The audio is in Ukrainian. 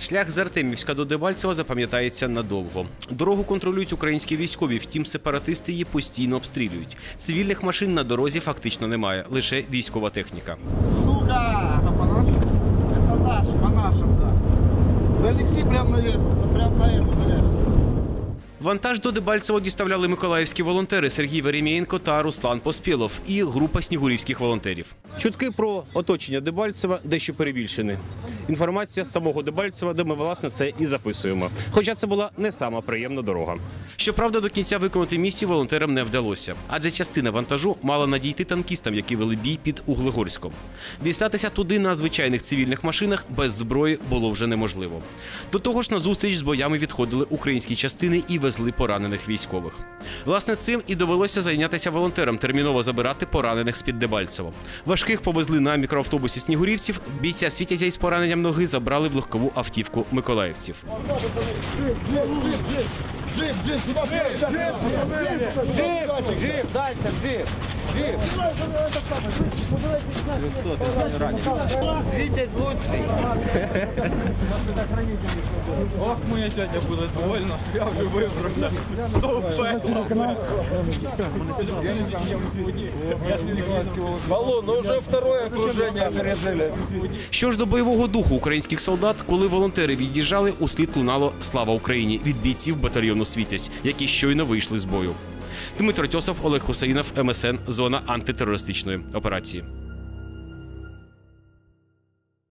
Шлях з Артемівська до Дебальцева запам'ятається надовго. Дорогу контролюють українські військові, втім сепаратисти її постійно обстрілюють. Цивільних машин на дорозі фактично немає, лише військова техніка. Сука! Это по нашим? Это наш, по нашим, да. Залегли прямо на эту, прямо на эту заряжку. Вантаж до Дебальцева діставляли миколаївські волонтери Сергій Веремієнко та Руслан Поспілов і група снігурівських волонтерів. Чутки про оточення Дебальцева дещо перебільшені. Інформація з самого Дебальцева, де ми власне це і записуємо. Хоча це була не сама приємна дорога. Щоправда, до кінця виконати місію волонтерам не вдалося, адже частина вантажу мала надійти танкістам, які вели бій під Углегорськом. Дістатися туди на звичайних цивільних машинах без зброї було вже неможливо. До того ж, на зустріч з боями відходили українські частини і везли поранених військових. Власне, цим і довелося зайнятися волонтерам, терміново забирати поранених з під Дебальцево. Важких повезли на мікроавтобусі снігурівців. Бійця світязя із пораненням ноги забрали в легкову автівку миколаївців. Джип, джип, сюда, джип, джип, джип, Жив, дальше, жив, жив. Світять лучший. Ох, моя тетя буде довольна, я вже вибрався. Балу, ну вже второе окружение пережили. Що ж до бойового духу українських солдат, коли волонтери від'їжджали, у слід лунало Слава Україні від бійців батальйону Світязь, які щойно вийшли з бою. Дмитро Тьосов, Олег Хусейнов, МСН, зона антитерористичної операції.